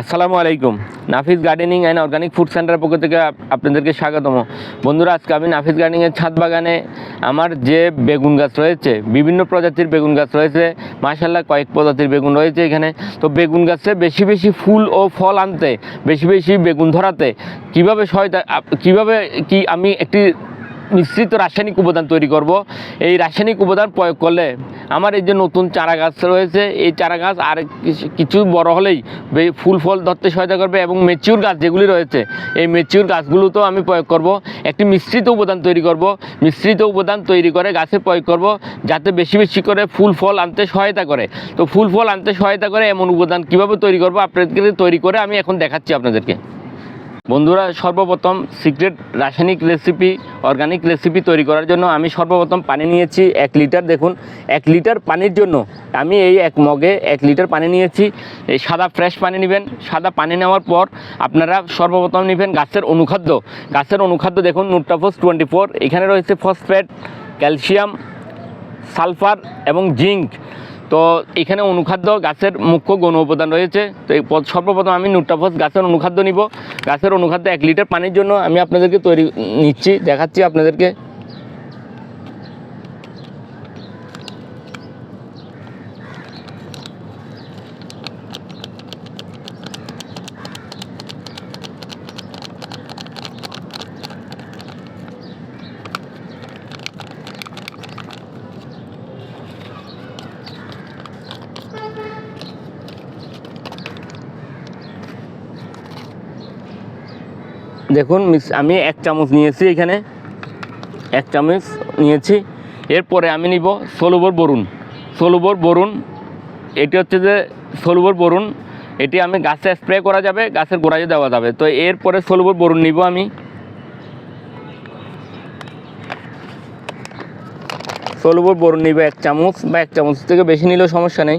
আসসালামু আলাইকুম। Nafis gardening and organic food সেন্টারের পক্ষ থেকে আপনাদেরকে স্বাগতম। বন্ধুরা, আজকে আমি নাফিস গার্ডেনিংয়ের ছাদ বাগানে আমার যে বেগুন গাছ রয়েছে, বিভিন্ন প্রজাতির বেগুন গাছ রয়েছে মাশাল্লাহ কয়েক প্রজাতির বেগুন রয়েছে এখানে। তো বেগুন গাছে বেশি বেশি ফুল ও ফল আনতে, বেশি বেশি বেগুন ধরাতে কীভাবে সহায়তা কীভাবে কি আমি একটি মিশ্রিত রাসায়নিক উপাদান তৈরি করব। এই রাসায়নিক উপাদান প্রয়োগ করলে আমার এই যে নতুন চারা গাছ রয়েছে, এই চারা গাছ আর কিছু- বড় হলেই ফুল ফল ধরতে সহায়তা করবে এবং মেচিউর গাছ যেগুলি রয়েছে, এই মেচিউর গাছগুলোতেও আমি প্রয়োগ করব। একটি মিশ্রিত উপাদান তৈরি করব। মিশ্রিত উপাদান তৈরি করে গাছে প্রয়োগ করব, যাতে বেশি বেশি করে ফুল ফল আনতে সহায়তা করে। তো ফুল ফল আনতে সহায়তা করে এমন উপাদান কীভাবে তৈরি করব, আপনাদেরকে তৈরি করে আমি এখন দেখাচ্ছি আপনাদেরকে। বন্ধুরা, সর্বপ্রথম সিক্রেট রাসায়নিক রেসিপি অর্গানিক রেসিপি তৈরি করার জন্য আমি সর্বপ্রথম পানি নিয়েছি এক লিটার দেখুন, এক লিটার পানির জন্য আমি এই এক মগে এক লিটার পানি নিয়েছি। এই সাদা ফ্রেশ পানি নেবেন। সাদা পানি নেওয়ার পর আপনারা সর্বপ্রথম নেবেন গাছের অনুখাদ্য। গাছের অনুখাদ্য দেখুন, নুট্রাফোস টোয়েন্টি ফোর এখানে রয়েছে ফসফেট ক্যালসিয়াম সালফার এবং জিঙ্ক তো এখানে অনুখাদ্য গাছের মুখ্য গণ উপাদান রয়েছে। তো এই সর্বপ্রথম আমি নুট্রাফস গাছের অনুখাদ্য নিব। গাছের অনুখাদ্য এক লিটার পানির জন্য আমি আপনাদেরকে তৈরি নিচ্ছি, দেখাচ্ছি আপনাদেরকে। দেখুন আমি এক চামচ নিয়েছি এখানে। এক চামচ নিয়েছি। এরপরে আমি নিব ষোলোবর বরুণ। ষোলোবর বরুণ, এটি হচ্ছে যে ষোলোবর বরুণ। এটি আমি গাছে স্প্রে করা যাবে, গাছের গোড়ায় দেওয়া যাবে। তো এরপরে ষোলোবর বরুণ নিব আমি। ষোলোবর বরুণ নিব এক চামচ, বা এক চামচ থেকে বেশি নিলেও সমস্যা নেই।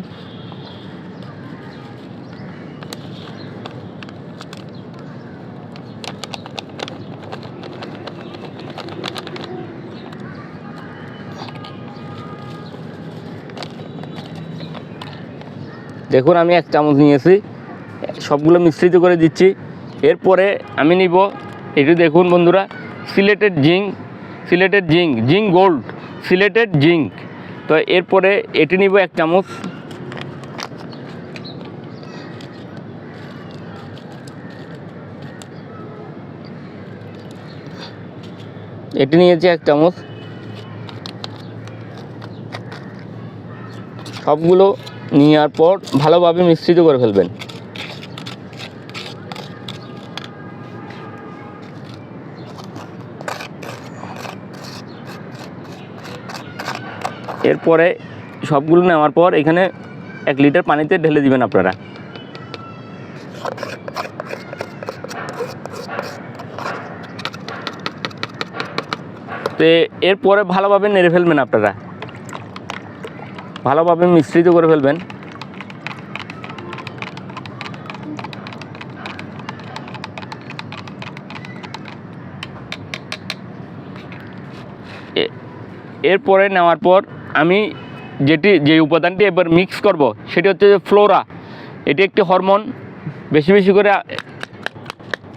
দেখুন, আমি এক চামচ নিয়েছি। সবগুলো মিশ্রিত করে দিচ্ছি। এরপরে আমি নিব এটি দেখুন বন্ধুরা, chelated zinc chelated zinc zinc gold, chelated zinc. তো এরপরে এটি নিব এক চামচ। এটি নিয়েছি এক চামচ। সবগুলো নেওয়ার পর ভালোভাবে মিশ্রিত করে ফেলবেন। এরপরে সবগুলো নেওয়ার পর এখানে এক লিটার পানিতে ঢেলে দিবেন আপনারা। তো এরপরে ভালোভাবে নেড়ে ফেলবেন আপনারা। ভালোভাবে মিশ্রিত করে ফেলবেন। এরপরে নেওয়ার পর আমি যেটি, যে উপাদানটি এবার মিক্স করব, সেটি হচ্ছে ফ্লোরা এটি একটি হরমোন বেশি বেশি করে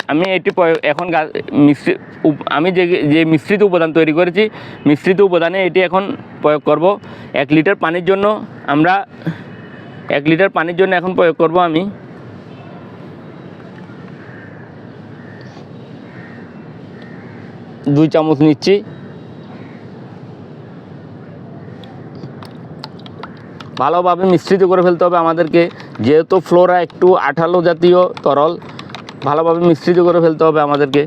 আমি এটি এখন গা- মিশ্রি উপ- আমি যে যে মিশ্রিত উপাদান তৈরি করেছি, মিশ্রিত উপাদানে এটি এখন প্রয়োগ করব। এক লিটার পানির জন্য আমরা, এক লিটার পানির জন্য এখন প্রয়োগ করব আমি। দুই চামচ নিচ্ছি। ভালোভাবে মিশ্রিত করে ফেলতে হবে আমাদেরকে। যেহেতু ফ্লোরা একটু আঠালো জাতীয় তরল, ভালোভাবে মিশ্রিত করে ফেলতে হবে আমাদেরকে।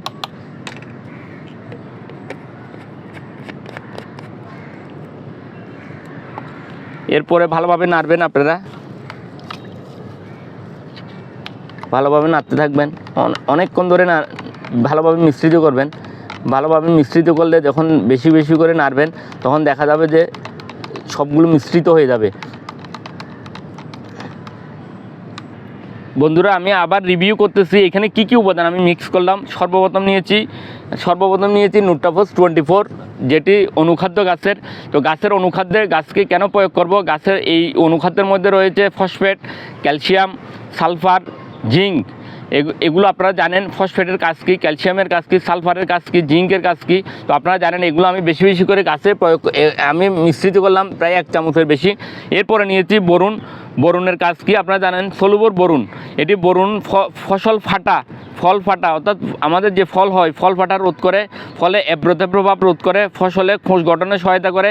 এরপরে ভালোভাবে নাড়বেন আপনারা। ভালোভাবে নাড়তে থাকবেন। অন- অনেকক্ষণ ধরে না, ভালোভাবে মিশ্রিত করবেন। ভালোভাবে মিশ্রিত করলে যখন বেশি বেশি করে নাড়বেন, তখন দেখা যাবে যে সবগুলো মিশ্রিত হয়ে যাবে। বন্ধুরা, আমি আবার রিভিউ করতেছি। এখানে কি কি উপাদান আমি মিক্স করলাম? সর্বপ্রথম নিয়েছি সর্বপ্রথম নিয়েছি নুট্রাফোস টোয়েন্টি ফোর যেটি অনুখাদ্য গাছের। তো গাছের অনুখাদ্যে গাছকে কেন প্রয়োগ করব? গাছের এই অনুখাদ্যের মধ্যে রয়েছে ফসফেট ক্যালসিয়াম সালফার জিঙ্ক এগুলো আপনারা জানেন, ফসফেটের কাজ কী, ক্যালসিয়ামের কাজ কী, সালফারের কাজ কী, জিঙ্কের কাজ কী, তো আপনারা জানেন এগুলো আমি বেশি বেশি করে গাছে প্রয়োগ আমি মিশ্রিত করলাম প্রায় এক চামচের বেশি। এরপরে নিয়েছি বরুণ, বরুণের কাজ কী, আপনারা জানেন, সলুবর বরুণ। এটি বরুণ ফসল ফাটা ফল ফাটা, অর্থাৎ আমাদের যে ফল হয়, ফল ফাটা রোধ করে, ফলে এব্রতে প্রভাব রোধ করে, ফসলে খোঁজ গঠনে সহায়তা করে,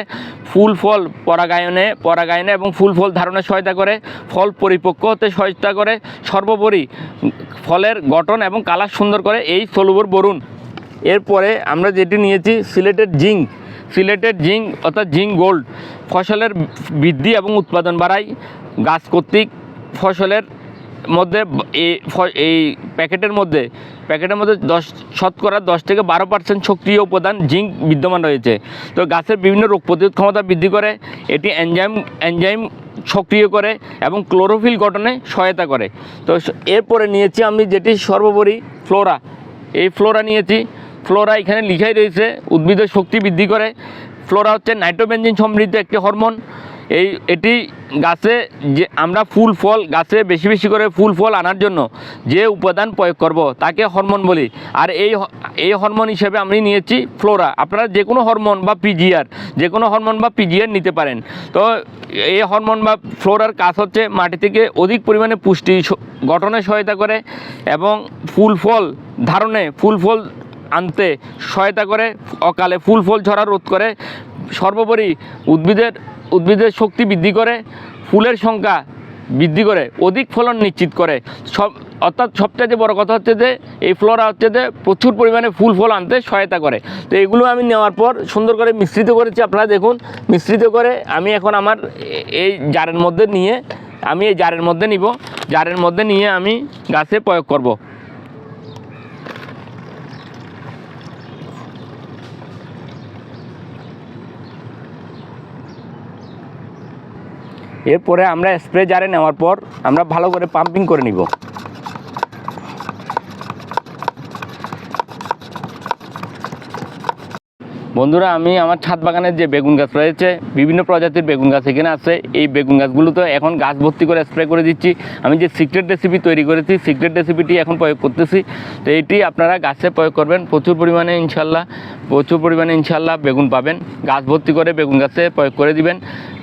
ফুল ফল পরাগায়নে পরাগায়নে এবং ফুল ফল ধারণে সহায়তা করে, ফল পরিপক্ক হতে সহায়তা করে, সর্বোপরি ফলের গঠন এবং কালার সুন্দর করে, এই সলুবর বরুণ। এরপরে আমরা যেটি নিয়েছি, সিলেটের জিঙ্ক। সিলেটের জিঙ্ক, অর্থাৎ জিঙ্ক গোল্ড। ফসলের বৃদ্ধি এবং উৎপাদন বাড়ায় গাছ কর্তৃক ফসলের মধ্যে এই প্যাকেটের মধ্যে প্যাকেটের মধ্যে দশ, শতকরা দশ থেকে বারো পার্সেন্ট সক্রিয় উপাদান জিঙ্ক বিদ্যমান রয়েছে। তো গাছের বিভিন্ন রোগ প্রতিরোধ ক্ষমতা বৃদ্ধি করে, এটি এনজাইম এনজাইম সক্রিয় করে এবং ক্লোরোফিল গঠনে সহায়তা করে। তো এরপরে নিয়েছি আমি যেটি সর্বোপরি ফ্লোরা। এই ফ্লোরা নিয়েছি। ফ্লোরা এখানে লিখাই রয়েছে, উদ্ভিদের শক্তি বৃদ্ধি করে। ফ্লোরা হচ্ছে নাইট্রোবেঞ্জিন সমৃদ্ধ একটি হরমোন। এই, এটি গাছে যে, আমরা ফুল ফল, গাছে বেশি বেশি করে ফুল ফল আনার জন্য যে উপাদান প্রয়োগ করব, তাকে হরমোন বলি। আর এই এই হরমোন হিসেবে আমি নিয়েছি ফ্লোরা। আপনারা যে কোনো হরমোন বা পিজিআর যে কোনো হরমোন বা পিজিআর নিতে পারেন। তো এই হরমোন বা ফ্লোরার কাজ হচ্ছে মাটি থেকে অধিক পরিমাণে পুষ্টি গঠনে সহায়তা করে এবং ফুল ফল ধারণে ফুল ফল আনতে সহায়তা করে। অকালে ফুল ফল ঝরা রোধ করে সর্বোপরি উদ্ভিদের উদ্ভিদের শক্তি বৃদ্ধি করে, ফুলের সংখ্যা বৃদ্ধি করে, অধিক ফলন নিশ্চিত করে। সব, অর্থাৎ সবচেয়ে বড় কথা হচ্ছে যে, এই ফ্লোরা হচ্ছে যে প্রচুর পরিমাণে ফুল ফল আনতে সহায়তা করে। তো এগুলো আমি নেওয়ার পর সুন্দর করে মিশ্রিত করেছি, আপনারা দেখুন। মিশ্রিত করে আমি এখন আমার এই জারের মধ্যে নিয়ে, আমি এই জারের মধ্যে নিব। জারের মধ্যে নিয়ে আমি গাছে প্রয়োগ করব। এরপরে আমরা স্প্রে জারে নেওয়ার পর আমরা ভালো করে পাম্পিং করে নিব। বন্ধুরা, আমি আমার ছাদ বাগানের যে বেগুন গাছ রয়েছে, বিভিন্ন প্রজাতির বেগুন গাছ এখানে আছে। এই বেগুন গাছগুলো তো এখন গাছ ভর্তি করে স্প্রে করে দিচ্ছি। আমি যে সিক্রেট রেসিপি তৈরি করেছি সিক্রেট রেসিপিটি এখন প্রয়োগ করতেছি। তো এইটি আপনারা গাছে প্রয়োগ করবেন। প্রচুর পরিমাণে ইনশাল্লাহ, প্রচুর পরিমাণে ইনশাল্লাহ বেগুন পাবেন। গাছ ভর্তি করে বেগুন গাছে প্রয়োগ করে দিবেন।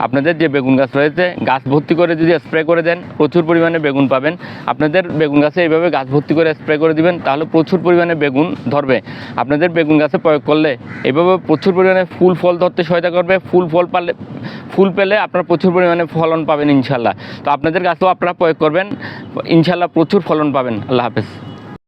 আপনাদের যে বেগুন গাছ রয়েছে, গাছ ভর্তি করে যদি স্প্রে করে দেন, প্রচুর পরিমাণে বেগুন পাবেন। আপনাদের বেগুন গাছে এইভাবে গাছ ভর্তি করে স্প্রে করে দিবেন, তাহলে প্রচুর পরিমাণে বেগুন ধরবে। আপনাদের বেগুন গাছে প্রয়োগ করলে, এইভাবে প্রচুর পরিমাণে ফুল ফল ধরতে সহায়তা করবে। ফুল ফল পালে ফুল পেলে আপনারা প্রচুর পরিমাণে ফলন পাবেন ইনশাল্লাহ তো আপনাদের গাছেও আপনারা প্রয়োগ করবেন। ইনশাল্লাহ প্রচুর ফলন পাবেন। আল্লাহ হাফেজ।